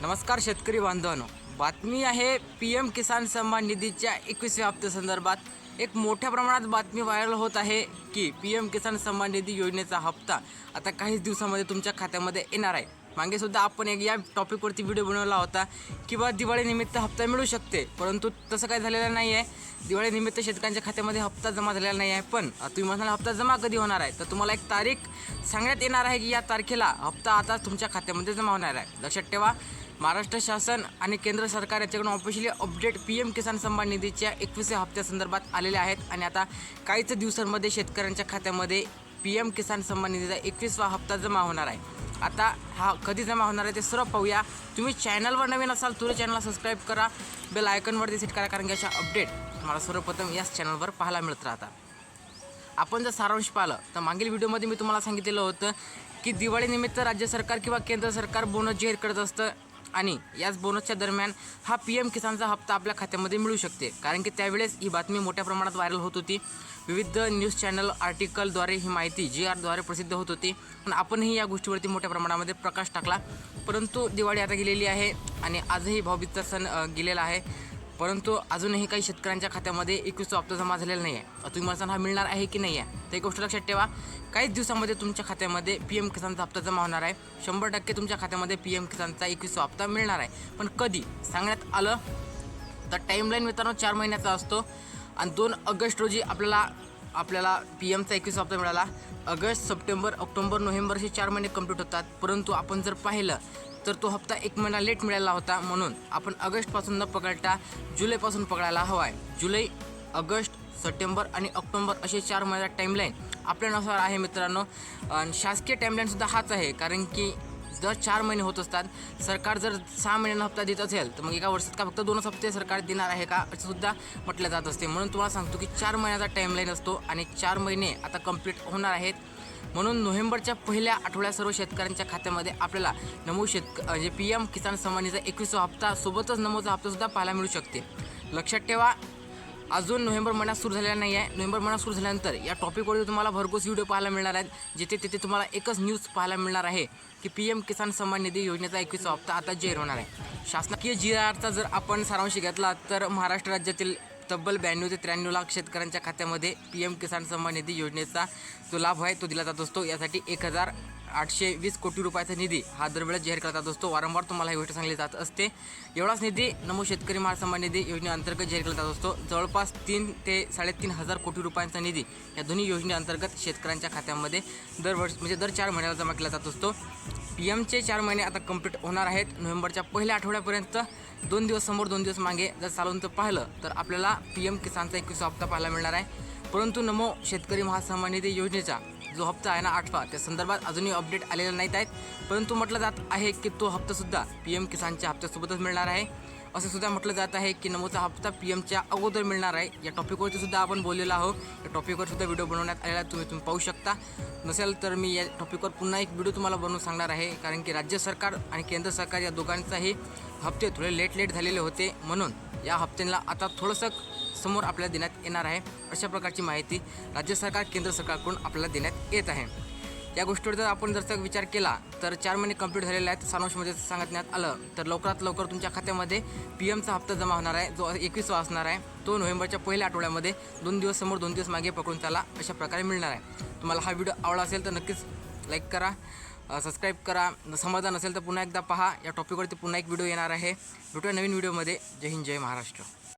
नमस्कार शेतकरी बांधवांनो. बातमी आहे पी एम किसान सन्मान निधीच्या एकवीसव्या हप्त्यासंदर्भात एक मोठ्या प्रमाणात बातमी व्हायरल होत आहे की पी एम किसान सन्मान निधी योजनेचा हप्ता आता काहीच दिवसामध्ये तुमच्या खात्यामध्ये येणार आहे. मागेसुद्धा आपण एक या टॉपिकवरती व्हिडिओ बनवला होता किंवा दिवाळीनिमित्त हप्ता मिळू शकते परंतु तसं काही झालेलं नाही आहे. दिवाळीनिमित्त शेतकऱ्यांच्या खात्यामध्ये हप्ता जमा झालेला नाही आहे पण तुम्ही म्हणाल हप्ता जमा कधी होणार आहे? तर तुम्हाला एक तारीख सांगण्यात येणार आहे की या तारखेला हप्ता आता तुमच्या खात्यामध्ये जमा होणार आहे. लक्षात ठेवा महाराष्ट्र शासन आणि केंद्र सरकार याच्याकडून officially update P M Kisan Samman निधीच्या एकविसव्या हप्त्यासंदर्भात आलेले आहेत. आणि आता काहीच दिवसांमध्ये शेतकऱ्यांच्या खात्यामध्ये पी एम किसान सन्मान निधीचा एकवीसवा हप्ता जमा होणार आहे. आता हा कधी जमा होणार आहे ते सर्व पाहूया. तुम्ही चॅनलवर नवीन असाल तुरे चॅनलला सबस्क्राईब करा. बेल आयकनवरती सेट करा कारण की अशा अपडेट तुम्हाला सर्वप्रथम याच चॅनलवर पाहायला मिळत राहतात. आपण जर सारांश पाहिलं तर मागील व्हिडिओमध्ये मी तुम्हाला सांगितलेलं होतं की दिवाळीनिमित्त राज्य सरकार किंवा केंद्र सरकार बोनस जाहीर करत असतं. आणि याच बोनसच्या दरम्यान हा पी एम किसानचा हप्ता आपल्या खात्यामध्ये मिळू शकते. कारण की त्यावेळेस ही बातमी मोठ्या प्रमाणात व्हायरल होत होती. विविध न्यूज चॅनल आर्टिकलद्वारे ही माहिती जी आरद्वारे प्रसिद्ध होत होती. पण आपणही या गोष्टीवरती मोठ्या प्रमाणामध्ये प्रकाश टाकला. परंतु दिवाळी आता गेलेली आहे आणि आजही भाऊबीजचा सण गेलेला आहे. परंतु अजूनही काही शेतकऱ्यांच्या खात्यामध्ये एकवीसचा हप्ता जमा झालेला नाही आहे तुम्ही मला हा मिळणार आहे की नाही आहे तर एक गोष्ट लक्षात ठेवा काहीच दिवसामध्ये तुमच्या खात्यामध्ये पी एम किसानचा हप्ता जमा होणार आहे. शंभर टक्के तुमच्या खात्यामध्ये पी एम किसानचा एकवीसचा हप्ता मिळणार आहे. पण कधी? सांगण्यात आलं तर टाईमलाईन मित्रांनो चार महिन्याचा असतो. आणि दोन ऑगस्ट रोजी आपल्याला आपल्याला पी एमचा एकवीस हप्ता मिळाला. ऑगस्ट सप्टेंबर ऑक्टोबर नोव्हेंबर असे चार महिने कंप्लीट होतात. परंतु आपण जर पाहिलं तर तो हप्ता एक महिना लेट मिळाला होता म्हणून आपण ऑगस्टपासून न पकडता जुलैपासून पकडायला हवा आहे जुलै ऑगस्ट सप्टेंबर आणि ऑक्टोबर असे चार महिन्याचा टाईमलाईन आपल्यानुसार आहे मित्रांनो. आणि शासकीय टाईमलाईनसुद्धा हाच आहे कारण की जर चार महिने होत असतात सरकार जर सहा महिन्यांना हप्ता देत असेल तर मग एका वर्षात का फक्त दोनच हप्ते सरकार देणार आहे का असं सुद्धा म्हटलं जात असते. म्हणून तुम्हाला सांगतो की चार महिन्याचा टाईमलाईन असतो आणि चार महिने आता कंप्लीट होणार आहेत. म्हणून नोव्हेंबरच्या पहिल्या आठवड्यात सर्व शेतकऱ्यांच्या खात्यामध्ये आपल्याला नमो शेतक म्हणजे पी एम किसान सन्मानीचा एकवीसवा हप्ता सोबतच नमोचा हप्तासुद्धा पाहायला मिळू शकते. लक्षात ठेवा अजून नोव्हेंबर महिना सुरू झालेला नाही आहे नोव्हेंबर महिना सुरू झाल्यानंतर या टॉपिकवरती तुम्हाला भरघोस व्हिडिओ पाहायला मिळणार आहेत. जिथे तिथे तुम्हाला एकच न्यूज पाहायला मिळणार आहे की पी एम किसान सन्मान निधी योजनेचा एकवीसवा हप्ता आता जाहीर होणार आहे. शासकीय जी आरचा जर आपण सारांश घेतला तर महाराष्ट्र राज्यातील तब्बल ब्याण्णव ते त्र्याण्णव लाख शेतकऱ्यांच्या खात्यामध्ये पी एम किसान सन्मान निधी योजनेचा जो लाभ आहे तो दिला जात असतो. यासाठी एक हजार आठशे वीस कोटी रुपयाचा निधी हा दरवेळेस जाहीर करता जात असतो. वारंवार तुम्हाला ही गोष्ट सांगली जात असते. एवढाच निधी नमो शेतकरी महासन्मान निधी योजनेअंतर्गत जाहीर केला जात असतो. जवळपास तीन ते साडेतीन हजार कोटी रुपयांचा निधी या दोन्ही योजनेअंतर्गत शेतकऱ्यांच्या खात्यामध्ये दरवर्ष म्हणजे दर चार महिन्याला जमा केला जात असतो. पी एमचे चार महिने आता कंप्लीट होणार आहेत. नोव्हेंबरच्या पहिल्या आठवड्यापर्यंत दोन दिवस समोर दोन दिवस मागे जर चालवून तर पाहिलं तर आपल्याला पी एम किसानचा एकवीस हप्ता पाहायला मिळणार आहे. परंतु नमो शेतकरी महासन्मान निधी योजनेचा जो हप्ता आहे ना आठवा त्या संदर्भात अजूनही अपडेट आलेला नाहीत आहेत. परंतु म्हटलं जात आहे की तो हप्तासुद्धा पी एम किसानच्या हप्त्यासोबतच मिळणार आहे. असं सुद्धा म्हटलं जात आहे की नमोचा हप्ता पी एमच्या अगोदर मिळणार आहे. या टॉपिकवरती सुद्धा आपण बोललेलो आहोत. या टॉपिकवर सुद्धा व्हिडिओ बनवण्यात आलेला आहे. तुम्ही तुम्ही पाहू शकता. नसेल तर मी या टॉपिकवर पुन्हा एक व्हिडिओ तुम्हाला बनवून सांगणार आहे. कारण की राज्य सरकार आणि केंद्र सरकार या दोघांचाही हप्ते थोडे लेट लेट झालेले होते. म्हणून या हप्त्यांना आता थोडंसं समोर आपल्याला देण्यात येणार आहे. अशा प्रकारची माहिती राज्य सरकार केंद्र सरकारकडून आपल्याला देण्यात येत आहे. या गोष्टीवर जर आपण जर विचार केला तर चार महिने कंप्लीट झालेले आहेत सारांशमध्ये सांगण्यात आलं. तर लवकरात लवकर तुमच्या खात्यामध्ये पी एमचा हप्ता जमा होणार आहे जो एकवीसवा असणार आहे. तो नोव्हेंबरच्या पहिल्या आठवड्यामध्ये दोन दिवस समोर दोन दिवस मागे पकडून त्याला अशा प्रकारे मिळणार आहे. तुम्हाला हा व्हिडिओ आवडला असेल तर नक्कीच लाईक करा सबस्क्राईब करा. समाधान असेल तर पुन्हा एकदा पहा. या टॉपिकवरती पुन्हा एक व्हिडिओ येणार आहे. भेटूया नवीन व्हिडिओमध्ये जय हिंद जय महाराष्ट्र.